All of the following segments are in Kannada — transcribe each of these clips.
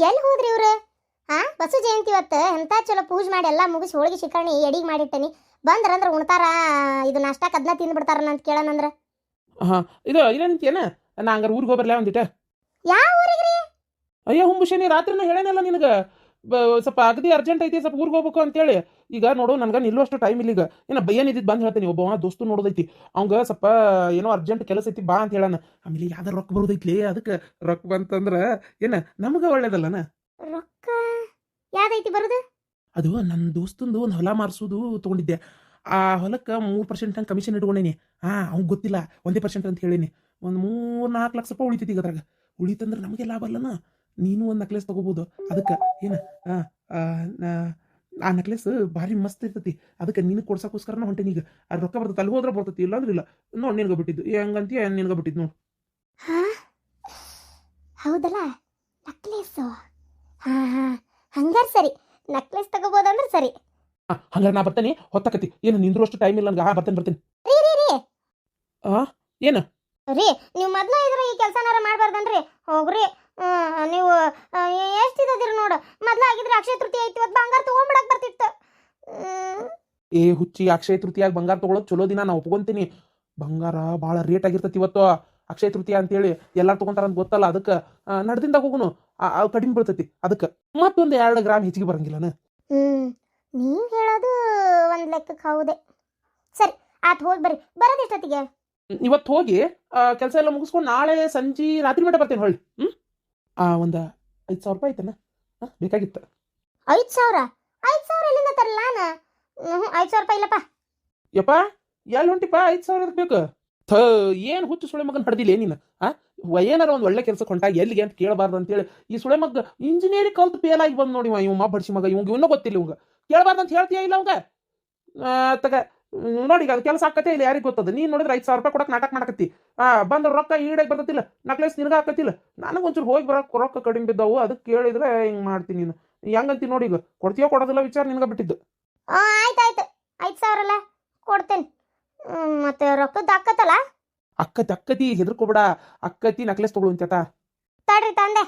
ಎಲ್ಲಿ ಹೋದ್ರಿ ಇವ್ರು? ಹಾ ಬಸು ಜಯಂತಿ ಇವತ್ತು ಎಂಥ ಚಲೋ ಪೂಜೆ ಮಾಡಿ ಎಲ್ಲ ಮುಗಿಸಿ ಹೋಳಿಗೆ ಶಿಕರಣಿ ಎಡಿಗೆ ಮಾಡಿಟ್ಟೇನಿ. ಬಂದ್ರ ಅಂದ್ರೆ ಉಣ್ತಾರ ಇದು ನಾಷ್ಟಾಕ್ ಅದನ್ನ ತಿಂದು ಬಿಡ್ತಾರ ಅಂತ ಕೇಳನಂದ್ರ ಹಾಂ ಇದು ಇದೇನಂತೀಯನ ನಾ ಹಂಗಾರ ಊರಿಗೆ ಹೋಗ್ಬರ್ಲ ಒಂದಿಟ? ಯಾವ ಊರಿಗ್ರಿ? ಅಯ್ಯೋ ಹುಂಬುಷೇನಿ ರಾತ್ರಿನ ಹೇಳೇನಲ್ಲ ನಿನಗೆ? ಸ್ವಲ್ಪ ಅಗದಿ ಅರ್ಜೆಂಟ್ ಐತಿ ಸ್ವಲ್ಪ ಊರಿಗೆ ಹೋಗ್ಬೇಕು ಅಂತೇಳಿ. ಈಗ ನೋಡು ನನಗೆ ನಿಲ್ಲುವಷ್ಟು ಟೈಮ್ ಇಲ್ಲ ಈಗ. ಏನ ಏನಿದ್ದು ಬಂದು ಹೇಳ್ತೀನಿ ಒಬ್ಬ ದೋಸ್ತು ನೋಡೋದೈತಿ. ಅವಂಗ ಸ್ವಲ್ಪ ಏನೋ ಅರ್ಜೆಂಟ್ ಕೆಲಸ ಐತಿ ಬಾ ಅಂತ ಹೇಳಣ ಆಮೇಲೆ ಯಾವ್ದಾರು ರೊಕ್ಕ ಬರೋದೈತ್ಲಿ ಅದಕ್ಕೆ ರೊಕ್ಕ ಬಂತಂದ್ರೆ ಏನ ನಮ್ಗೆ ಒಳ್ಳೇದಲ್ಲನ? ರೊಕ್ಕ? ಯಾವ್ದೈತಿ ಬರೋದು? ಅದು ನನ್ನ ದೋಸ್ತಂದು ಒಂದು ಹೊಲ ಮಾರಿಸೋದು ತೊಗೊಂಡಿದ್ದೆ. ಆ ಹೊಲಕ್ಕೆ ಮೂರು ಪರ್ಸೆಂಟ್ ಹಂಗೆ ಕಮಿಷನ್ ಇಟ್ಕೊಂಡೇನಿ. ಹಾಂ ಅವ್ಗೆ ಗೊತ್ತಿಲ್ಲ ಒಂದೇ ಪರ್ಸೆಂಟ್ ಅಂತ ಹೇಳೀನಿ. ಒಂದು ಮೂರು ನಾಲ್ಕು ಲಕ್ಷ ರೂಪಾಯಿ ಉಳಿತೈತಿ ಈಗ ಅದ್ರಾಗ. ಉಳಿತಂದ್ರೆ ನಮಗೆ ಲಾಭ ಅಲ್ಲನ? ನೀನು ಒಂದು ನಕ್ಲೆಸ್ ತೊಗೋಬೋದು. ಅದಕ್ಕೆ ಏನು? ಆ ನಕ್ಲೆಸ್ ಭಾರಿ ಮಸ್ತ್ ಇರ್ತೈತಿ. ಅದಕ್ಕೆ ನೀನು ಕೊಡ್ಸೋಕ್ಕೋಸ್ಕರನ ಹೊಂಟೇನಿ ಈಗ ಅದು ರೊಕ್ಕ ಬರ್ತದೆ ಅಲ್ಲಿ ಹೋದ್ರೆ ಬರ್ತೈತಿ ಇಲ್ಲಾಂದ್ರೆ ಇಲ್ಲ. ನೋಡಿ ನಿನ್ಗೆ ಬಿಟ್ಟಿದ್ದು. ಹೆಂಗಂತೀಯ ನಿನ್ಗೆ ಬಿಟ್ಟಿದ್ದು ನೋಡಿ. ಹೌದಲ್ಲ? ನಕ್ಲೆಸ್ ಹಾಂ ಹಾಂ. ಹಂಗಾರ ಸರಿ. ನಕ್ಲೆಸ್ ತಗೋಬೋದಂದ್ರೆ ಸರಿ. ಹಂಗಾರೆ ನಾ ಬರ್ತೇನೆ ಹೊತ್ತಕತಿ. ಏನು ನಿಂದ್ರುವಷ್ಟು ಟೈಮ್ ಇಲ್ಲ ನನಗೆ ಹಾ ಬರ್ತೇನೆ ಬರ್ತೇನೆ. ರೀ ರೀ ರೀ. ಆ ಏನು? ರೀ ನೀವು ಮೊದ್ಲ ಇದ್ರೆ ಈ ಕೆಲಸನಾರ ಮಾಡಬಾರ್ದನ್ರಿ. ಹೋಗ್ರಿ. ನೀವು ಎಷ್ಟಿದ್ದೀರಿ ನೋಡು. ಮೊದ್ಲ ಆಗಿದ್ರೆ ಅಕ್ಷಯ ತೃತೀಯ ಐತಿ ಇವತ್ತು ಬಂಗಾರ ತಗೊಂಡ್ಬಿಡಕ್ ಬರ್ತಿತ್ತು. ಏ ಹುಚ್ಚಿ ಅಕ್ಷಯ ತೃತೀಯಾಗಿ ಬಂಗಾರ ತಗೊಳೋದು ಚಲೋ ದಿನ ನಾ ಒಪ್ಕೊಂತೀನಿ. ಬಂಗಾರ ಭಾಳ ರೇಟ್ ಆಗಿರ್ತೈತಿ ಇವತ್ತು. ಅಕ್ಷಯ ತೃತೀಯ ಅಂತೇಳಿ ಎಲ್ಲಾರು ತಗೊಂತಾರ ಅಂತ ಗೊತ್ತಲ್ಲ ಅದಕ್ಕೆ ನಡ್ದಿಂದ ಹೋಗುನು. ಕಡಿಮೆ ಬೀಳ್ತೈತಿ ಅದಕ್ಕೆ. ಮತ್ತೊಂದು ಎರಡು ಗ್ರಾಮ್ ಹೆಚ್ಚಿಗೆ ಬರಂಗಿಲ್ಲನ ಹ್ಮ್. ನೀವು ಹೇಳೋದು ಒಂದ್ ಲೆಕ್ಕಕ್ಕೆ ಹೌದೆ. ಸರಿ ಆತ್ ಹೋಗಿ ಬರ್ರಿ. ಬರೋದು ಎಷ್ಟೊತ್ತಿಗೆ? ಇವತ್ತು ಹೋಗಿ ಕೆಲಸ ಎಲ್ಲ ಮುಗಿಸ್ಕೊಂಡು ನಾಳೆ ಸಂಜೆ ರಾತ್ರಿ ಮಟ್ಟ ಬರ್ತೇನೆ ಹೊಳ್ಳಿ ಹ್ಞೂ ಒಂದು ಐದು ಸಾವಿರ ರೂಪಾಯಿ ಆಯ್ತನ ಹಾಂ ಬೇಕಾಗಿತ್ತು. ಐದು ಸಾವಿರ? ಐದು ಸಾವಿರ ಎಲ್ಲಿಂದ ತರಲ್ಲ ಹ್ಞೂ ಐದ್ ಸಾವಿರ ರೂಪಾಯಿ ಇಲ್ಲಪ್ಪ. ಯಪ್ಪ ಎಲ್ಲಿ ಹೊಂಟಿಪ್ಪ ಐದು ಸಾವಿರ ಬೇಕು? ಥ ಏನು ಹುಚ್ಚು ಸುಳೆ ಮಗನ ಹಡ್ದಿಲ್ಲ ನೀನು? ಆ ಏನಾರ ಒಂದು ಒಳ್ಳೆ ಕೆಲಸ ಹೊಂಟಾಗ ಎಲ್ಲಿಗೆ ಅಂತ ಕೇಳಬಾರ್ದು ಅಂತೇಳಿ ಈ ಸುಳೆ ಮಗ ಇಂಜಿನಿಯರಿಂಗ್ ಕಲ್ತು ಫೇಲ್ ಆಗಿ ಬಂದು ನೋಡಿ ಇವ ಇವ ಮಾ ಬಡ್ಸಿ ಮಗ ಇವಂಗ ಇನ್ನೂ ಗೊತ್ತಿಲ್ಲ ಇವಂಗ. ಕೇಳಬಾರ್ದು ಅಂತ ಹೇಳ್ತೀಯ ಇಲ್ಲ ಅವಂಗ? ಆ, ತಗ ನೋಡಿ ಈಗ ಅದು ಕೆಲಸ ಆಕತ್ತೆ ಇಲ್ಲ ಯಾರಿಗೆ ಗೊತ್ತದ? ನೀನು ನೋಡಿದ್ರೆ ಐದು ಸಾವಿರ ರೂಪಾಯಿ ಕೊಡಕ್ಕೆ ನಾಟಕ ಮಾಡಕತ್ತಿ. ಆ ಬಂದ್ರೆ ರೊಕ್ಕ ಈಡಾಗಿ ಬರ್ತತಿಲ್ಲ ನಕ್ಲೇಸ್ ನಿನಗೆ ಹಾಕತ್ತಿಲ್ಲ. ನನಗೆ ಒಂಚೂರು ಹೋಗಿ ಬರೋಕೆ ರೊಕ್ಕ ಕಡಿಮೆ ಬಿದ್ದವು ಅದಕ್ಕೆ ಕೇಳಿದ್ರೆ ಹಿಂಗೆ ಮಾಡ್ತೀನಿ ನೀನು. ಹೆಂಗಂತಿ ನೋಡಿ ಈಗ ಕೊಡ್ತೀಯೋ ಕೊಡೋದಿಲ್ಲ ವಿಚಾರ ನಿನಗೆ ಬಿಟ್ಟಿದ್ದು. ಆಯ್ತ್ ಆಯ್ತು. ಐದ್ ಸಾವಿರ ಅಲ್ಲ ಕೊಡ್ತೇನೆ. ಮತ್ತೆ ರೊಕ್ಕದ ಅಕ್ಕತ್ತಲ್ಲ? ಅಕ್ಕತಿ ಅಕ್ಕತಿ ಹೆದರ್ಕೋಬೇಡ. ಅಕ್ಕತಿ ನಕ್ಲೆಸ್ ತಗೊಳು ಅಂತ ತಡ್ರಿ ತಂದೆ.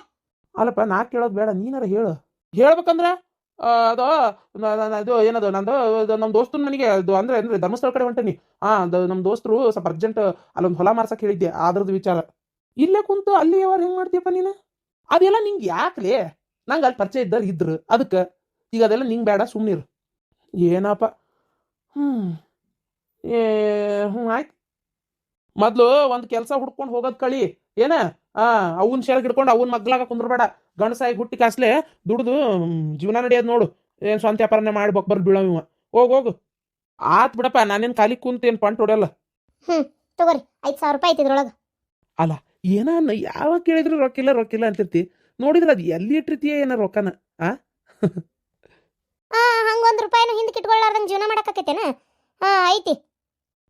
ಅಲ್ಲಪ್ಪ ನಾ ಕೇಳೋದು ಬೇಡ ನೀನಾರ ಹೇಳು. ಹೇಳ್ಬೇಕಂದ್ರ? ಅದು ಇದು ಏನದು, ನಂದು ಅದು ನಮ್ಮ ದೋಸ್ತನ ನನಗೆ ಅದು ಅಂದ್ರೆ ಅಂದ್ರೆ ಧರ್ಮಸ್ಥಳ ಕಡೆ ಹೊಂಟೇನಿ. ಹಾಂ ಅದು ನಮ್ಮ ದೋಸ್ತರು ಸ್ವಲ್ಪ ಅರ್ಜೆಂಟ್ ಅಲ್ಲೊಂದು ಹೊಲ ಮಾರ್ಸಕ್ ಹೇಳಿದ್ದೆ ಅದ್ರದ್ದು ವಿಚಾರ. ಇಲ್ಲೇ ಕುಂತು ಅಲ್ಲಿ ಯಾವಾಗ ಹೆಂಗ್ ಮಾಡ್ತೀಯಪ್ಪ ನೀನು? ಅದೆಲ್ಲ ನಿಂಗೆ ಯಾಕ್ಲೆ? ನಂಗೆ ಅಲ್ಲಿ ಪರಿಚಯ ಇದ್ದರು ಇದ್ರು ಅದಕ್ಕೆ ಈಗ ಅದೆಲ್ಲ ನಿಂಗೆ ಬೇಡ ಸುಮ್ಮನಿರು ಏನಪ್ಪ? ಹ್ಮ್. ಏ ಹ್ಞೂ ಆಯ್ತು. ಮೊದ್ಲು ಒಂದು ಕೆಲಸ ಹುಡ್ಕೊಂಡು ಹೋಗೋದು ಕಳಿ, ಏನ? ಆ ಅವನ್ ಶೇರ್ ಹಿಡ್ಕೊಂಡು ಅವನ್ ಮಗ್ಲಾಗ ಕುಂದ್ರಬೇಡ. ಗಂಡಸಾಗಿ ಹುಟ್ಟಿ ಕಾಸ್ಲೆ ದುಡ್ದು ಜೀವನ ನಡೆಯೋದು ನೋಡು. ಏನ್ ಸ್ವಂತ ವ್ಯಾಪಾರನೇ ಮಾಡಿ ಬಕ್ ಬರ್ ಬೀಳವ ಹೋಗ್ ಹೋಗು. ಆತ್ ಬಿಡಪ್ಪ ನಾನೇನ್ ಖಾಲಿ ಕುಂತ ಏನ್ ಪಂಟ್ ಹೊಡೆಯಲ್ಲ. ತಗೋರಿ. ಐದ್ ಸಾವಿರ ರೂಪಾಯಿ ಐತಿದ್ರೊಳಗ ಅಲ್ಲ ಏನ ಯಾವಾಗ ಕೇಳಿದ್ರು ರೊಕ್ಕಿಲ್ಲ ರೊಕ್ಕಿಲ್ಲ ಅಂತಿರ್ತಿ. ನೋಡಿದ್ರ ಅದು ಎಲ್ಲಿ ಇಟ್ಟಿರ್ತೀಯ ಏನ ರೊಕ್ಕನ ಆ? ಹಂಗ ಒಂದ್ ರೂಪಾಯಿನೂ ಹಿಂದಕ್ಕೆ ಇಟ್ಕೊಳ್ಳಾರ್ದಂಗ ಜೀವನ ಮಾಡಕ್ಕಾಕೈತೇನ ಹಾ ಐತಿ.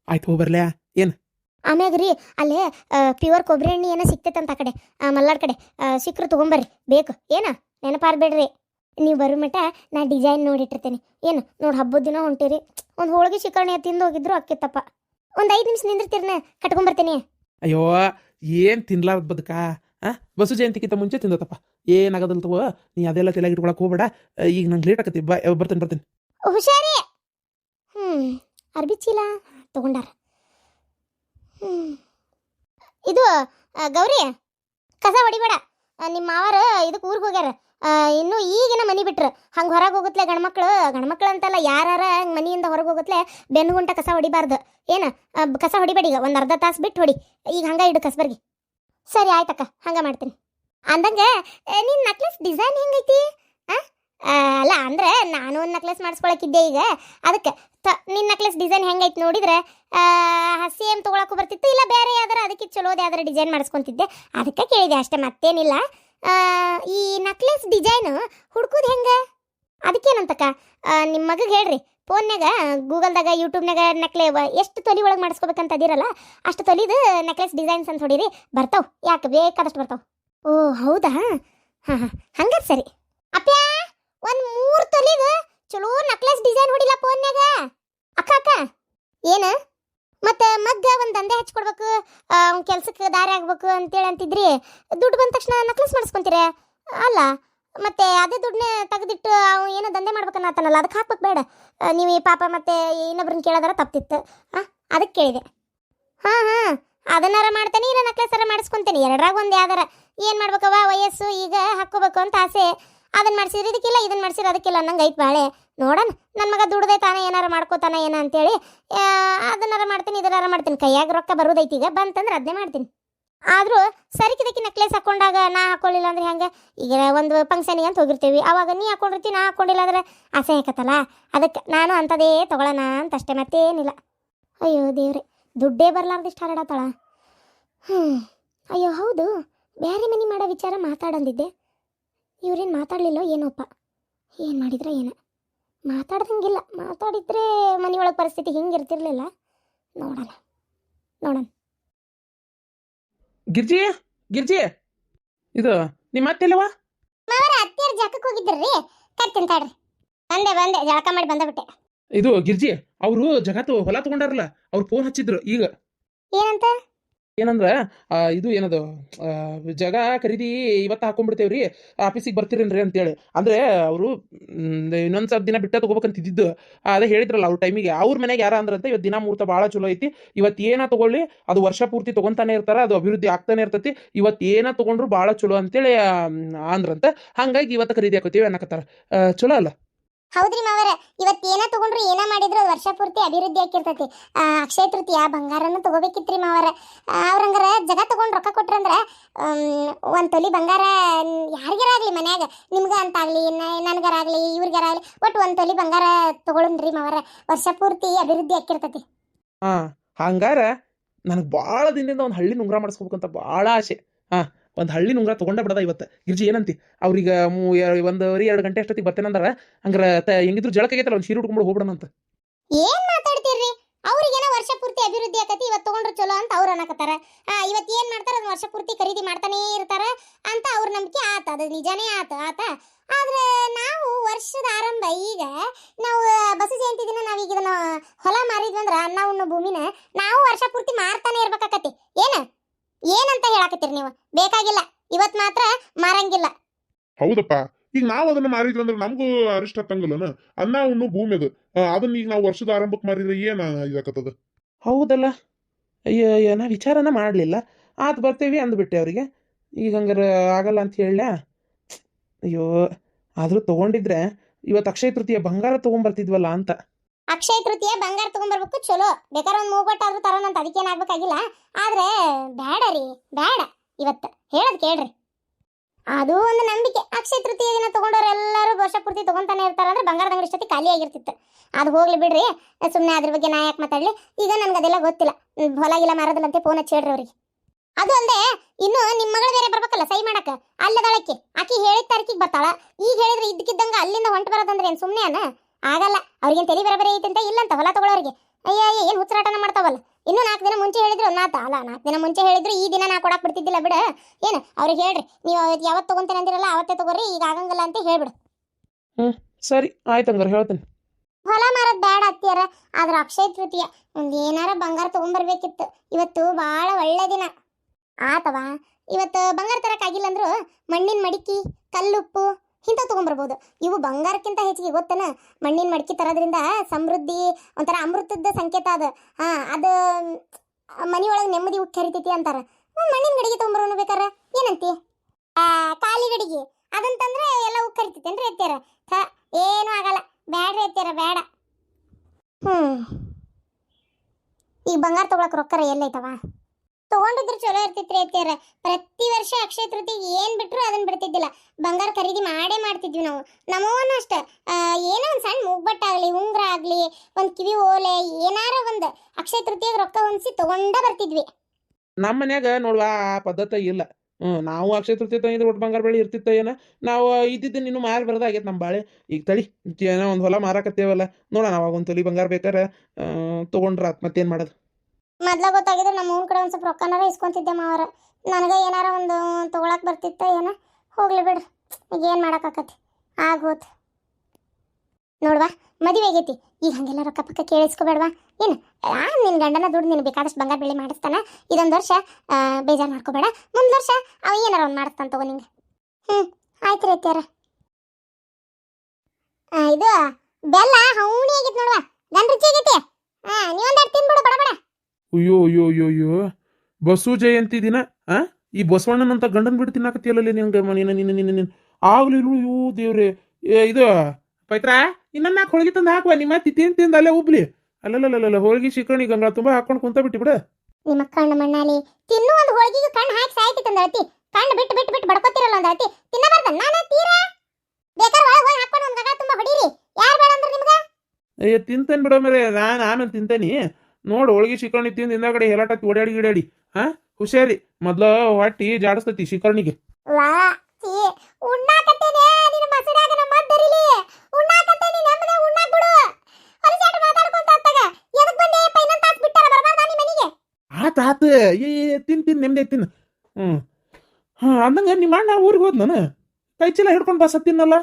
ಆಯ್ತು ಹೋಗ್ಬರ್ಲ್ಯಾ ಆಮ್ಯಾಗ ರೀ ಅಲ್ಲೇ ಪ್ಯೂರ್ ಕೊಬ್ಬರಿ ಎಣ್ಣೆ ಏನೋ ಸಿಕ್ತೈತಂತ ಆ ಕಡೆ ಆ, ಮಲ್ನಾಡ್ ಕಡೆ ಸಿಕ್ಕರು ತೊಗೊಂಬರ್ರಿ ಬೇಕು ಏನ ನೆನಪಾರ್ಬೇಡ್ರಿ ನೀವು ಬರೋ ಮಟ ನಾ ಡಿಸೈನ್ ನೋಡಿಟ್ಟಿರ್ತೇನೆ. ಏನು ನೋಡಿ ಹಬ್ಬದ ದಿನ ಹೊಂಟಿರಿ ಒಂದು ಹೋಳಿಗೆ ಶಿಕರಣೆ ತಿಂದು ಹೋಗಿದ್ರು ಅಕ್ಕಿತ್ತಪ್ಪ ಒಂದು ಐದು ನಿಮಿಷ ನಿಂದಿರ್ತೀರನ ಕಟ್ಕೊಂಬರ್ತೀನಿ. ಅಯ್ಯೋ ಏನು ತಿನ್ಲಾರ್ದ ಬದುಕ ಆ? ಬಸು ಜಯಂತಿಗಿಂತ ಮುಂಚೆ ತಿಂದತಪ್ಪ. ತಗೋ ನೀ ಅದೆಲ್ಲ ತಲೆಗೆ ಹೋಗ್ಬೇಡ. ಈಗ ನಂಗೆ ಲೇಟ್ ಆಕತಿ ಬಾ ಬರ್ತೀನಿ ಬರ್ತೇನೆ. ಹುಷಾರಿ. ಹ್ಞೂ ಅರ್ಬಿ ಚೀಲ ತಗೊಂಡಾರ. ಇದು ಗೌರಿ, ಕಸ ಹೊಡಿಬೇಡ. ನಿಮ್ಮ ಮಾವಾರ ಇದಕ್ಕೆ ಊರಿಗೆ ಹೋಗ್ಯಾರ. ಇನ್ನೂ ಈಗಿನ ಮನೆ ಬಿಟ್ರು. ಹಂಗೆ ಹೊರಗೆ ಹೋಗುತ್ತಲೆ ಗಂಡ್ಮಕ್ಳು ಗಂಡ್ಮಕ್ಳು ಅಂತಲ್ಲ ಯಾರಾರ ಹಂಗೆ ಮನೆಯಿಂದ ಹೊರಗೆ ಹೋಗುತ್ತಲೆ ಬೆನ್ನುಗುಂಟ ಕಸ ಹೊಡಿಬಾರ್ದು. ಏನು? ಕಸ ಹೊಡಿಬೇಡಿ ಈಗ, ಒಂದು ಅರ್ಧ ತಾಸು ಬಿಟ್ಟು ಹೊಡಿ. ಈಗ ಹಂಗೆ ಇಡು ಕಸಬರ್ಗಿ. ಸರಿ, ಆಯ್ತಕ್ಕ, ಹಂಗೆ ಮಾಡ್ತೀನಿ. ಅಂದಂಗೆ ನಿನ್ನ ನಕ್ಲೆಸ್ ಡಿಸೈನ್ ಹೆಂಗೈತಿ? ಅಲ್ಲ, ಅಂದ್ರೆ ನಾನು ಒಂದು ನಕ್ಲೆಸ್ ಮಾಡಿಸ್ಕೊಳಕಿದ್ದೆ ಈಗ. ಅದಕ್ಕೆ ತ, ನಿನ್ನ ನೆಕ್ಲೆಸ್ ಡಿಸೈನ್ ಹೆಂಗೈತೆ ನೋಡಿದ್ರೆ ಏನು ತೊಗೊಳಕ್ಕೂ ಬರ್ತಿತ್ತು, ಇಲ್ಲ ಬೇರೆ ಯಾವ್ದಾರ ಅದಕ್ಕೆ ಚಲೋದು ಯಾವ್ದಾರ ಡಿಸೈನ್ ಮಾಡಿಸ್ಕೊಂತಿದ್ದೆ. ಅದಕ್ಕೆ ಕೇಳಿದೆ, ಅಷ್ಟೇ ಮತ್ತೇನಿಲ್ಲ. ಈ ನಕ್ಲೆಸ್ ಡಿಸೈನ್ ಹುಡ್ಕೋದು ಹೆಂಗೆ? ಅದಕ್ಕೇನಂತಕ್ಕ? ನಿಮ್ಮ ಮಗಗೆ ಹೇಳ್ರಿ. ಫೋನ್ನಾಗ ಗೂಗಲ್ದಾಗ ಯೂಟ್ಯೂಬ್ನಾಗ ನಕ್ಲೆ ಎಷ್ಟು ತೊಲಿ ಒಳಗೆ ಮಾಡಿಸ್ಕೋಬೇಕಂತ ಅದಿರಲ್ಲ, ಅಷ್ಟು ತೊಲಿದು ನೆಕ್ಲೆಸ್ ಡಿಸೈನ್ಸ್ ಅಂತ ಹೊಡೀರಿ. ಬರ್ತಾವ್, ಯಾಕೆ ಬೇಕಾದಷ್ಟು ಬರ್ತಾವ್. ಓ, ಹೌದಾ? ಹಾಂ ಹಾಂ, ಹಂಗಾರೆ ಸರಿ. ಅಪ್ಪ ಒಂದು ಮೂರು ತೊಲಿದು ಚಲೋ ನಕ್ಲೆಸ್ ಡಿಸೈನ್ ಹೊಡಿಲ್ಲ ಫೋನ್ಯಾಗ ಅಕ್ಕ ಅಕ್ಕ. ಏನ? ಮತ್ತೆ ಮಗ್ಗ ಒಂದು ದಂಧೆ ಹಚ್ಕೊಡ್ಬೇಕು ಕೆಲ್ಸಕ್ಕೆ ದಾರಿ ಆಗ್ಬೇಕು ಅಂತೇಳಿ ಅಂತಿದ್ರಿ. ದುಡ್ಡು ಬಂದ ತಕ್ಷಣ ನಕ್ಲೆಸ್ ಮಾಡಿಸ್ಕೊಂತೀರ? ಅಲ್ಲ, ಮತ್ತೆ ಅದೇ ದುಡ್ಡನ್ನ ತೆಗೆದಿಟ್ಟು ಅವ್ನು ಏನೋ ದಂಧೆ ಮಾಡ್ಬೇಕನ್ನತ್ತಾನಲ್ಲ ಅದಕ್ಕೆ ಹಾಕ್ಬೇಕು ಬೇಡ. ನೀವು ಈ ಪಾಪ ಮತ್ತೆ ಇನ್ನೊಬ್ರನ್ನ ಕೇಳೋದಾರ ತಪ್ತಿತ್ತು ಹಾಂ ಅದಕ್ಕೆ ಕೇಳಿದೆ. ಹಾಂ ಹಾಂ. ಅದನ್ನಾರ ಮಾಡ್ತೇನೆ, ಇಲ್ಲ ಅರ ಮಾಡಿಸ್ಕೊಂತೇನೆ. ಎರಡರಾಗ ಒಂದು ಯಾವ್ದಾರ. ಏನು ಮಾಡ್ಬೇಕವ ವಯಸ್ಸು, ಈಗ ಹಾಕ್ಕೋಬೇಕು ಅಂತ ಆಸೆ. ಅದನ್ನ ಮಾಡಿಸಿದ್ರೆ ಇದಕ್ಕಿಲ್ಲ ಇದನ್ನ ಮಾಡಿಸಿದ್ರೆ ಅದಕ್ಕಿಲ್ಲ ಅನ್ನಂಗೆ ಐತೆ ಬಾಳೆ. ನೋಡೋಣ. ನನ್ನ ಮಗ ದುಡ್ದೆ ತಾನೇ ಏನಾರ ಮಾಡ್ಕೋತಾನ ಏನ ಅಂತೇಳಿ ಅದನ್ನಾರ ಮಾಡ್ತೀನಿ, ಇದನ್ನಾರ ಮಾಡ್ತೀನಿ. ಕೈಯಾಗ ರೊಕ್ಕ ಬರೋದೈತಿ ಈಗ, ಬಂತಂದ್ರೆ ಅದನ್ನೇ ಮಾಡ್ತೀನಿ. ಆದರೂ ಸರಿಕಿದಕ್ಕೆ ನೆಕ್ಲೆಸ್ ಹಾಕೊಂಡಾಗ ನಾ ಹಾಕೊಳ್ಳಿಲ್ಲ ಅಂದ್ರೆ ಹೆಂಗೆ? ಈಗ ಒಂದು ಫಂಕ್ಷನಿಗೆ ಅಂತ ಹೋಗಿರ್ತೀವಿ. ಅವಾಗ ನೀ ಹಾಕೊಂಡಿರ್ತೀನಿ ನಾ ಹಾಕೊಂಡಿಲ್ಲ ಅಂದ್ರೆ ಆಸೆ ಹಾಕತ್ತಲ್ಲ ಅದಕ್ಕೆ ನಾನು ಅಂಥದೇ ತೊಗೊಳ್ಳೋಣ ಅಂತ ಅಷ್ಟೇ, ಮತ್ತೇನಿಲ್ಲ. ಅಯ್ಯೋ ದೇವ್ರೆ, ದುಡ್ಡೇ ಬರಲಾರ್ದಿಷ್ಟು ಹರಡತ್ತಾಳ ಹ್ಞೂ ಅಯ್ಯೋ ಹೌದು. ಬೇರೆ ಮನೆ ಮಾಡೋ ವಿಚಾರ ಮಾತಾಡಂದಿದ್ದೆ. ಇವ್ರೇನು ಮಾತಾಡಲಿಲ್ಲೋ ಏನೋಪ್ಪ? ಏನು ಮಾಡಿದ್ರೆ ಏನೋ? ಮಾತಾಡ್ದಂಗಿಲ್ಲ. ಮಾತಾಡಿದ್ರೆ ಮನೆಯೊಳಗೆ ಪರಿಸ್ಥಿತಿ ಹಿಂಗಿರ್ತಿರ್ಲಿಲ್ಲ ನೋಡಲ್ಲ ನೋಡೋಣ. ಗಿರ್ಜಿ ಗಿರ್ಜಿ. ಇದು ನಿಮ್ಮ ಅತ್ತೆಲ್ಲವಾ ಮಾವರ ಅತ್ತಿಯರ್ ಜಾಕಕ್ಕೆ ಹೋಗಿದ್ರಿ ಕರ್ತೀನಿ ತಡ್ರಿ ಬಂದೆ ಬಂದೆ. ಜಳಕ ಮಾಡಿ ಬಂದ ಬಿಟ್ಟೆ ಇದು ಗಿರ್ಜಿ ಅವರು ಜಗತ್ತು ಹೊಲ ತಗೊಂಡಾರಲ್ಲ ಅವ್ರು ಫೋನ್ ಹಚ್ಚಿದ್ರು ಈಗ. ಏನಂತ? ಏನಂದ್ರ ಇದು ಏನದು ಜಾಗ ಖರೀದಿ ಇವತ್ತ ಹಾಕೊಂಡ್ಬಿಡ್ತೇವ್ರಿ ಆಫೀಸಿಗೆ ಬರ್ತೀರೇನ್ರಿ ಅಂತೇಳಿ. ಅಂದ್ರೆ ಅವರು ಇನ್ನೊಂದ್ ಸ್ವಲ್ಪ ದಿನ ಬಿಟ್ಟ ತಗೋಬೇಕಂತ ಇದ್ದಿದ್ದು ಆ, ಅದೇ ಹೇಳಿದ್ರಲ್ಲ ಅವ್ರ ಟೈಮಿಗೆ ಅವ್ರ ಮನೆಗೆ ಯಾರ ಅಂದ್ರಂತ ಇವತ್ತು ದಿನ ಮುಹೂರ್ತ ಭಾಳ ಚಲೋ ಐತಿ. ಇವತ್ತು ಏನ ತಗೊಳ್ಳಿ ಅದು ವರ್ಷ ಪೂರ್ತಿ ತಗೊಂತಾನೆ ಇರ್ತಾರ ಅದು ಅಭಿವೃದ್ಧಿ ಆಗ್ತಾನೆ ಇರ್ತೈತಿ. ಇವತ್ತು ಏನ ತಗೊಂಡ್ರು ಭಾಳ ಚಲೋ ಅಂತೇಳಿ ಅಂದ್ರಂತ. ಹಂಗಾಗಿ ಇವತ್ತು ಖರೀದಿ ಹಾಕೋತೀವಿ ಅನ್ನಕತ್ತಾರ. ಚಲೋ ಅಲ್ಲ? ಹೌದ್ರಿ ಮಾವರ ಇವತ್ತು ಏನ ತಗೊಂಡ್ರು ಏನ ಮಾಡಿದ್ರು ಅದು ವರ್ಷ ಪೂರ್ತಿ ಅಭಿವೃದ್ಧಿ ಆಕಿರ್ತೈತಿ ಆ, ಅಕ್ಷಯ ತೃತೀಯ ಬಂಗಾರನ ತಗೋಬೇಕಿತ್ರಿ ಮಾವರ. ಅವ್ರಂಗಾರ ಜಗ ತಗೊಂಡ್ ರೊಕ್ಕ ಕೊಟ್ರಂದ್ರ ಒಂದು ತೊಲಿ ಬಂಗಾರ ಯಾರಿಗಾರಾಗ್ಲಿ ಮನ್ಯಾಗ ನಿಮ್ಗ ಅಂತಾಗ್ಲಿ ಇವ್ರಿಗಾರ ಇವ್ರಿಗಾರಾಗ್ಲಿ ಒಟ್ಟು ಒಂದು ತೊಲಿ ಬಂಗಾರ ತಗೊಳನ್ರಿ ಮಾವರ. ವರ್ಷ ಪೂರ್ತಿ ಅಭಿವೃದ್ಧಿ ಆಗಿರ್ತೈತಿ. ಹಾ ಹಂಗಾರ ನನಗೆ ಭಾಳ ದಿನದಿಂದ ಒಂದು ಹಳ್ಳಿ ನುಂಗ್ರ ಮಾಡಿಸ್ಕೋಬೇಕಂತ ಭಾಳ ಆಸೆ. ಹಾ ಒಂದು ಹಳ್ಳಿ ನುಂಗ್ರ ತೊಗೊಂಡೇ ಬಿಡದ ಇವತ್ತು. ಗಿರ್ಜಿ ಏನಂತಿ? ಅವ್ರಿಗೆ ಒಂದೂವರೆ ಎರಡು ಗಂಟೆ ಅಷ್ಟೊತ್ತಿಗೆ ಬರ್ತೇನಂದ್ರ ಹಂಗ್ರ ತ ಹೆಂಗಿದ್ರು ಜಳಕಾಗೈತಲ್ಲ ಒಂದು ಸೀರೆ ಉಟ್ಕೊಂಡು ಹೋಗ್ಬಿಡೋಣ ಅಂತ. ಏನ್ ಮಾತಾಡ್ತೀರಿ ಅವ್ರಿಗೇನೋ ವರ್ಷ ಪೂರ್ತಿ ಅಭಿವೃದ್ಧಿ ಆಕತಿ, ಇವತ್ತು ತಗೊಂಡ್ರು ಚಲೋ ಅಂತ ಅವ್ರು ಅನ್ನಕತ್ತಾರ. ಇವತ್ತು ಏನು ಮಾಡ್ತಾರ ಅದನ್ನ ವರ್ಷ ಪೂರ್ತಿ ಖರೀದಿ ಮಾಡ್ತಾನೇ ಇರ್ತಾರ ಅಂತ ಅವ್ರ ನಂಬಿಕೆ ಆತ, ಅದು ನಿಜಾನೇ ಆತ ಆತ. ಆದ್ರೆ ನಾವು ವರ್ಷದ ಆರಂಭ ಈಗ ನಾವು ಬಸವ ಜಯಂತಿ ದಿನ ನಾವೀಗ ಇದನ್ನ ಹೊಲ ಮಾರಿದ್ವಿ ಅಂದ್ರೆ ಅನ್ನ ಉಣ್ಣೋ ಭೂಮಿನ ನಾವು ವರ್ಷ ಪೂರ್ತಿ ಮಾರ್ತಾನೆ ಇರ್ಬೇಕಾಕತಿ. ಏನ? ಏನಂತ ಹೇಳಾಕತ್ತೀರಿ ನೀವು? ಬೇಕಾಗಿಲ್ಲ. ಇವತ್ ಮಾತ್ರ ಮಾರಂಗಿಲ್ಲ. ಹೌದಪ್ಪ. ಈಗ ನಾವು ಅದನ್ನ ಮಾರಿದ್ವಿ ಅಂದ್ರೆ ನಮಗೂ ಅರಿಷ್ಟ ಹತ್ತಂಗಿಲ್ಲನ? ಅನ್ನ ಉಣ್ಣು ಭೂಮಿ ಅದು. ಆ, ಅದನ್ನ ಈಗ ನಾವು ವರ್ಷದ ಆರಂಭಕ್ಕೆ ಮಾರಿದ್ರೆ ಏನ ಇದಾಕತ್ತದ? ಹೌದಲ್ಲ. ಅಯ್ಯೋ ಅಯ್ಯೋ ನಾ ವಿಚಾರನ ಮಾಡಲಿಲ್ಲ. ಆತು ಬರ್ತೇವಿ ಅಂದ್ಬಿಟ್ಟೆ ಅವರಿಗೆ. ಈಗ ಹಂಗಾರೆ ಆಗಲ್ಲ ಅಂತ ಹೇಳ ಅಯ್ಯೋ ಆದರೂ ತೊಗೊಂಡಿದ್ರೆ ಇವತ್ತು ಅಕ್ಷಯ ತೃತೀಯ ಬಂಗಾರ ತೊಗೊಂಬರ್ತಿದ್ವಲ್ಲ ಅಂತ. ಅಕ್ಷಯ ತೃತೀಯ ಬಂಗಾರ ತಗೊಂಡ್ಬರ್ಬೇಕು ಚಲೋ. ಬೇಕಾದ್ರೆ ಒಂದು ಮೂವತ್ತು ಆದ್ರೂ ತರೋಣಂತ ಅದಕ್ಕೇನು ಆಗ್ಬೇಕಾಗಿಲ್ಲ. ಆದ್ರೆ ಬೇಡ ರೀ ಬೇಡ ಇವತ್ತು ಹೇಳದ್ ಕೇಳ್ರಿ. ಅದು ಒಂದು ನಂಬಿಕೆ. ಅಕ್ಷಯ ತೃತೀಯ ದಿನ ತಗೊಂಡವ್ರು ಎಲ್ಲರೂ ವರ್ಷ ಪೂರ್ತಿ ತಗೊಂತಾನೆ ಇರ್ತಾರ ಅಂದ್ರೆ ಬಂಗಾರದ ಅಂಗಡಿ ಜೊತೆ ಖಾಲಿ ಆಗಿರ್ತಿತ್ತು. ಅದು ಹೋಗ್ಲಿ ಬಿಡ್ರಿ. ಸುಮ್ಮನೆ ಅದ್ರ ಬಗ್ಗೆ ನಾ ಯಾಕೆ ಮಾತಾಡ್ಲಿ. ಈಗ ನನ್ಗೆ ಅದೆಲ್ಲ ಗೊತ್ತಿಲ್ಲ. ಹೊಲ ಗಿಲ ಮಾರೋದಿಲ್ಲಂತೆ ಫೋನ್ ಹಚ್ಚಿ ಹೇಳ್ರಿ ಅವ್ರಿಗೆ. ಅದು ಅಲ್ಲದೆ ಇನ್ನು ನಿಮ್ಮ ಮಗಳು ಬೇರೆ ಬರ್ಬೇಕಲ್ಲ ಸೈ ಮಾಡಕ? ಅಲ್ಲದಳಕ್ಕೆ. ಆಕಿ ಹೇಳಿದ ತಾರೀಕಿಗೆ ಬರ್ತಾಳ. ಈಗ ಹೇಳಿದ್ರೆ ಇದ್ದಕ್ಕಿದ್ದಂಗೆ ಅಲ್ಲಿಂದ ಹೊಂಟು ಬರೋದಂದ್ರೆ ಏನು ಸುಮ್ಮನೆ ಅನ? ಆಗಲ್ಲ. ಅವ್ರಿಗೇನು ತಲೆ ಬರಬರಿ ಐತಂತ ಅಂತ ಇಲ್ಲಂತ ಹೊಲ ತಗೊಳ್ಳೋರಿಗೆ ಅಯ್ಯ ಅಯ್ಯ ಏನು ಹುಚ್ಚರಾಟನ ಮಾಡ್ತಾವಲ್ಲ? ಇನ್ನೂ ನಾಲ್ಕು ದಿನ ಮುಂಚೆ ಹೇಳಿದ್ರು ನಾತ ಅಲ್ಲ ನಾಲ್ಕು ದಿನ ಮುಂಚೆ ಹೇಳಿದ್ರು ಈ ದಿನ ನಾ ಕೊಡಕ್ ಬಿಡ್ತಿದ್ದಿಲ್ಲ ಬಿಡ. ಏನು ಅವ್ರಿಗೆ ಹೇಳ್ರಿ ನೀವು ಅವತ್ತು ಯಾವತ್ತು ತೊಗೊಂತೇನೆ ಅಂದಿರಲ್ಲ ಅವತ್ತೇ ತಗೋರಿ ಈಗ ಆಗಂಗಿಲ್ಲ ಅಂತ ಹೇಳ್ಬಿಡು. ಸರಿ ಆಯ್ತು ಹಂಗಾರೆ ಹೇಳ್ತೇನೆ. ಹೊಲ ಮಾರದ್ ಬೇಡ ಅತ್ತಿಯರ ಆದ್ರೆ ಅಕ್ಷಯ ತೃತೀಯ. ಒಂದು ಏನಾರ ಬಂಗಾರ ತಗೊಂಬರ್ಬೇಕಿತ್ತು. ಇವತ್ತು ಭಾಳ ಒಳ್ಳೆ ದಿನ. ಆತವಾ? ಇವತ್ತು ಬಂಗಾರ ತರಕ್ಕಾಗಿಲ್ಲ ಅಂದ್ರು ಮಣ್ಣಿನ ಮಡಿಕೆ ಕಲ್ಲುಪ್ಪು ಇಂಥವು ತಗೊಂಬರ್ಬೋದು. ಇವು ಬಂಗಾರಕ್ಕಿಂತ ಹೆಚ್ಚಿಗೆ ಗೊತ್ತನ? ಮಣ್ಣಿನ ಮಡಿಕೆ ತರೋದ್ರಿಂದ ಸಮೃದ್ಧಿ ಒಂಥರ ಅಮೃತದ ಸಂಕೇತ ಅದು. ಹಾಂ, ಅದು ಮನೆಯೊಳಗೆ ನೆಮ್ಮದಿ ಉಕ್ಕಿ ಹರಿತೈತಿ ಅಂತಾರ. ಮಣ್ಣಿನ ಗಡಿಗೆ ತೊಗೊಂಬರೋನು ಬೇಕಾರ? ಏನಂತಿ? ಕಾಲಿ ಗಡಿಗೆ. ಅದಂತಂದ್ರೆ ಎಲ್ಲ ಉಕ್ಕಿ ಹರಿತೈತೇನ್ರಿ ಎತ್ತೀರ ಥ, ಏನೂ ಆಗಲ್ಲ. ಬ್ಯಾಡ್ರಿ ಎತ್ತೀರ ಬೇಡ ಹ್ಞೂ ಈ ಬಂಗಾರ ತೊಗೊಳಕ್ಕೆ ರೊಕ್ಕರ ಎಲ್ಲೈತವ? ತಗೊಂಡಿದ್ರು ಚಲೋ ಇರ್ತಿತ್ರಿ ಅತ್ತಿಯರ. ಪ್ರತಿ ವರ್ಷ ಅಕ್ಷಯ ತೃತೀಯ ಏನ್ ಬಿಟ್ರು ಅದನ್ನ ಬಿಡ್ತಿದ್ದಿಲ್ಲ. ಬಂಗಾರ ಖರೀದಿ ಮಾಡೇ ಮಾಡ್ತಿದ್ವಿ ನಾವು. ನಮ್ಮವನು ಅಷ್ಟ. ಏನೋ ಒಂದ್ ಸಣ್ಣ ಮೂಗ್ಬಟ್ಟಾಗ್ಲಿ ಉಂಗ್ರ ಆಗ್ಲಿ, ಒಂದ್ ಕಿವಿ ಓಲೆ, ಏನಾರ ಒಂದ್ ಅಕ್ಷಯ ತೃತೀಯ ರೊಕ್ಕ ಹೊಂದಿಸಿ ತಗೊಂಡ ಬರ್ತಿದ್ವಿ. ನಮ್ಮ ಮನ್ಯಾಗ ನೋಡುವ, ಆ ಪದ್ಧತಿ ಇಲ್ಲ. ಹ್ಞೂ ನಾವು ಅಕ್ಷಯ ತೃತೀಯ ತಂದಿದ್ರೆ ಒಟ್ಟು ಬಂಗಾರ ಬೆಳೆ ಇರ್ತಿತ್ತ ಏನ. ನಾವು ಇದ್ದಿದ್ದು ಇನ್ನೂ ಮಾರಿ ಬರೋದಾಗೈತೆ ನಮ್ಮ ಬಾಳೆ. ಈಗ ತಳಿ ಏನೋ ಒಂದು ಹೊಲ ಮಾರಾಕತ್ತೇವಲ್ಲ. ನೋಡೋಣ ಅವಾಗ ಒಂದು ತೊಲಿ ಬಂಗಾರ ಬೇಕಾರೆ ತಗೊಂಡ್ರ ಮತ್ತೇನು ಮಾಡೋದು? ಮೊದ್ಲ ಗೊತ್ತಾಗಿದ್ರೆ ನಮ್ಮ ಊನ್ ಕಡೆ ಒಂದು ಸ್ವಲ್ಪ ರೊಕ್ಕನಾರ ಇಸ್ಕೊಂತಿದ್ದೆ ಮಾವರ. ನನಗೆ ಏನಾರ ಒಂದು ತಗೊಳಕ್ ಬರ್ತಿತ್ತ ಏನ? ಹೋಗ್ಲಿ ಬಿಡ್ರಿ. ಈಗ ಏನ್ ಮಾಡಕ್ಕಾಕತಿ ಆಗೋತ್ ನೋಡ್ವಾ ಮದುವೆ ಆಗೈತಿ. ಈಗ ಹಂಗೆಲ್ಲ ರೊಕ್ಕ ಪಕ್ಕ ಕೇಳಿಸ್ಕೋಬೇಡ್ವಾ? ಏನು? ಆ ನಿನ್ನ ಗಂಡನ ದುಡ್ಡು ನಿನ್ ಬೇಕಾದಷ್ಟು ಬಂಗಾರ ಬೆಳಿ ಮಾಡಿಸ್ತಾನ? ಇದೊಂದು ವರ್ಷ ಬೇಜಾರು ಮಾಡ್ಕೋಬೇಡ. ಮುಂದ್ ವರ್ಷ ಅವ ಏನಾರ ಒಂದು ಮಾಡಿಸ್ತಾನೆ ತಗೋ ನಿಂಗೆ. ಹ್ಞೂ ಆಯ್ತು ರೀ ಅತ್ಯಾರ ಇದು ಬೆಲ್ಲ ಹೌಣಿ ಆಗಿತ್ತು ನೋಡುವ ಗಂಡ ರುಚಿ ಆಗೈತಿ? ಹಾ ನೀವೊಂದೆರಡು ತಿನ್ಬಿಡು, ಬಡ ಬಡ. ಅಯ್ಯೋ ಅಯ್ಯೋ ಅಯ್ಯೋ ಅಯ್ಯೋ. ಬಸು ಜಯಂತಿ ದಿನ ಆ? ಈ ಬಸವಣ್ಣನಂತ ಗಂಡನ್ ಬಿಟ್ಟು ತಿನ್ನಾಕತ್ತಿಯಲ್ಲ ನಿನ್ಗೆ ನೀನು ನಿನ್ನ ನಿನ್ನ ನಿನ್ನ ಆಗ್ಲಿಲ್ಲ ಅಯ್ಯೋ ದೇವ್ರೆ. ಏ, ಇದು ಪೈತ್ರ ಇನ್ನ ನಾಲ್ಕು ಹೋಳಿಗೆ ತಂದು ಹಾಕುವ ನಿಮ್ಮ ಅತ್ತಿ ತಿಂದು ತಿಂದು ಅಲ್ಲೇ ಉಬ್ಲಿ. ಅಲ್ಲಲ್ಲ ಹೋಳಿಗೆ ಶಿಕರ್ಣಿ ಗಂಗಾ ತುಂಬ ಹಾಕೊಂಡು ಕುಂತ ಬಿಟ್ಟು ಬಿಡ ನಿಮ್ಮ ಕಣ್ಣು ಮಣ್ಣಾಲಿ ತಿನ್ನು ಒಂದು ಹೋಳಿಗೆಗೆ ಕಣ್ಣು ಹಾಕಿ ಸಾಯ್ತಿ ತಂದಳತಿ ಕಣ್ಣು ಬಿಟ್ಟು ಬಿಟ್ಟು ಬಿಟ್ಟು ಬಡ್ಕೋತಿರಲ್ಲ ಒಂದು ಅತ್ತಿ ತಿನ್ನಬಾರ್ದ ನಾನು ತೀರಾ? ಬೇಕಾದ್ರೆ ಒಳಗೆ ಹೋಗಿ ಹಾಕೊಂಡು ಒಂದು ಗಂಗಾ ತುಂಬ ಹೊಡೀರಿ. ಯಾರು ಬೇಡ ಅಂದ್ರೆ ನಿಮ್ಗೆ? ಅಯ್ಯ ತಿಂತೇನೆ ಬಿಡೋ ಮೇಲೆ ನಾನು ಆಮೇಲೆ ತಿಂತೇನಿ. ನೋಡು ಹೋಳಿಗೆ ಶಿಕರ್ಣಿ ತಿಂದು ಹಿಂದಾಗಡೆ ಹೇಲಾಟತ್ತಿ ಓಡಾಡಿ ಗಿಡಾಡಿ. ಹಾ? ಹುಷಾರಿ. ಮೊದ್ಲು ಹೊಟ್ಟಿ ಜಾಡಿಸ್ತತಿ ಶಿಕರ್ಣಿಗೆ ಆತ ಆತ. ಏ ತಿನ್ ತಿನ್ ನೆಮ್ಮದಿ ತಿನ್. ಹ್ಞೂ ಹಾಂ ಅಂದಂಗ ನಿಮ್ಮ ಅಣ್ಣ ಊರಿಗೆ ಹೋದ್ ನಾನು. ಕೈ ಚೀಲ ಹಿಡ್ಕೊಂಡು ಬಸ್ ಹತ್ತಿನಲ್ಲ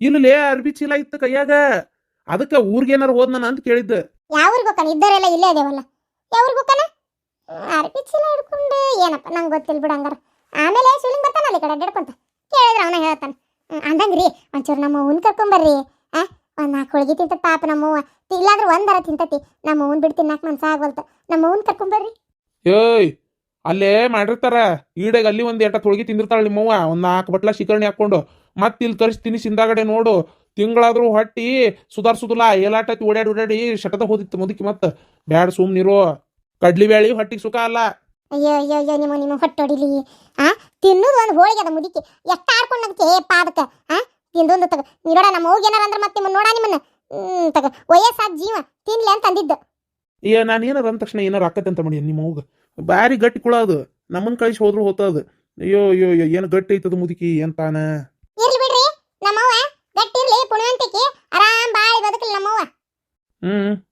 ಇಲ್ಲಲೇ ಅರ್ಬಿ ಚೀಲ ಇತ್ತು ಕೈಯಾಗ. ಅದಕ್ಕೆ ಊರಿಗೆ ಏನಾರು ಹೋದ್ ನಾನು ಅಂತ ಕೇಳಿದ್ದೆ. ಯಾವ ಊರಿಗೆ ಹೋಗ್ತಾನ ಇದ್ದರೆಲ್ಲ ಇಲ್ಲೇ ಅದೇವಲ್ಲ ಯಾವ ಊರಿಗೆ ಹೋಗ್ತಾನ ಅರ್ಬಿ ಚೀಲ ಹಿಡ್ಕೊಂಡು ಏನಪ್ಪ ನಂಗೆ ಗೊತ್ತಿಲ್ಲ ಬಿಡು ಹಂಗಾರ. ಆಮೇಲೆ ಶಿವಲಿಂಗ್ ಬರ್ತಾನಲ್ಲ ಅಲ್ಲಿ ಕಡೆ ಅಡ್ಡಾಡ್ಕೊಂತ ಕೇಳಿದ್ರೆ ಅವನ ಹೇಳ್ತಾನೆ. ಅಂದಂಗ್ರಿ ಒಂಚೂರು ನಮ್ಮ ಅವ್ವನ್ ಕರ್ಕೊಂಬರ್ರಿ. ಆ ಒಂದು ನಾಲ್ಕು ಹೋಳಿಗೆ ತಿಂತ ಪಾಪ ನಮ್ಮ ನಮ್ಮವ್ವ ಇಲ್ಲಾಂದ್ರೆ ಒಂದರ ತಿಂತತಿ. ನಮ್ಮ ಅವ್ವನ್ ಬಿಟ್ಟು ನಾಲ್ಕು ಮನ್ಸ ಆಗ್ವಲ್ತ ನಮ್ಮ ಅವ್ವನ್ ಕರ್ಕೊಂಬರ್ರಿ. ಏಯ್ ಅಲ್ಲೇ ಮಾಡಿರ್ತಾರ. ಈಡೆಗೆ ಅಲ್ಲಿ ಒಂದ್ ಎಟ್ಟ ತೊಳಗಿ ತಿಂದಿರ್ತಾಳೆ ನಿಮ್ಮವ್ವ ಒಂದ್ ನಾಲ್ಕು ಬಟ್ಲ ಶಿಕರಣಿ ಹಾಕೊಂಡು ಮತ್ತೆ ಇಲ್ಲಿ ತರಿಸ್ತೀನಿ ತಿನ್ನಿಸಿ ಹಿಂದಾಗಡೆ ನೋಡು. ತಿಂಗಳಾದ್ರೂ ಹೊಟ್ಟಿ ಸುಧಾರ್ಸುದಿಲ್ಲ ಏಲಾಟೈತಿ ಓಡಾಡಿ ಓಡಾಡಿ ಶಟದ ಹೋದಿತ್ತು ಮುದುಕಿ ಮತ್ತೆ. ಬ್ಯಾಡ ಸುಮ್ನಿರೋ ಕಡ್ಲಿ ಬ್ಯಾಳಿ ಹೊಟ್ಟಿಗೆ ಸುಖ ಅಲ್ಲ. ಅಯ್ಯೋ ಅಯ್ಯೋ ಅಯ್ಯೋ ನಿಮ್ಮ ನಿಮ್ಮ ಹೊಟ್ಟೊಡಿಲಿ ಆ ತಿನ್ನೋದು ಒಂದು ಹೋಳಿಗೆ ಅದ ಮುದುಕಿ. ಎಷ್ಟು ಆಡ್ಕೊಂಡು ನಗ್ತಿ ಏ ಪಾದಕ ಆ ತಿಂದೊಂದು ತಗ. ನೋಡ ನಮ್ಮ ಅವ್ಗೆ ಏನಾರ ಅಂದ್ರೆ ಮತ್ತೆ ನಿಮ್ಮನ್ನ ನೋಡ ನಿಮ್ಮನ್ನ. ತಗ. ವಯಸ್ಸಾದ ಜೀವ ತಿನ್ಲಿ ಅಂತ ಅಂದಿದ್ದು. ಏ ನಾನು ಏನಾರ ಅಂದ ತಕ್ಷಣ ಏನಾರ ಆಕತ್ತೆ ಅಂತ ಮಾಡಿ ನಿಮ್ಮ ಅವ್ಗ ಬಾರಿ ಗಟ್ಟಿ ಕುಳ ಅದು. ನಮ್ಮನ್ ಕಳಿಸಿ ಹೋದ್ರು ಹೋತದ. ಅಯ್ಯೋ ಅಯ್ಯೋ ಅಯ್ಯೋ ಏನು ಗಟ್ಟಿ ಐತದ ಮುದುಕಿ ಎಂತಾನ ಇರ್ಲಿ ಆರಾಮ ಆರಾಮ್ ಬಾಳಿ ಬದುಕಲಿ ನಮ್ಮವ್ವ. ಹ್ಮ್.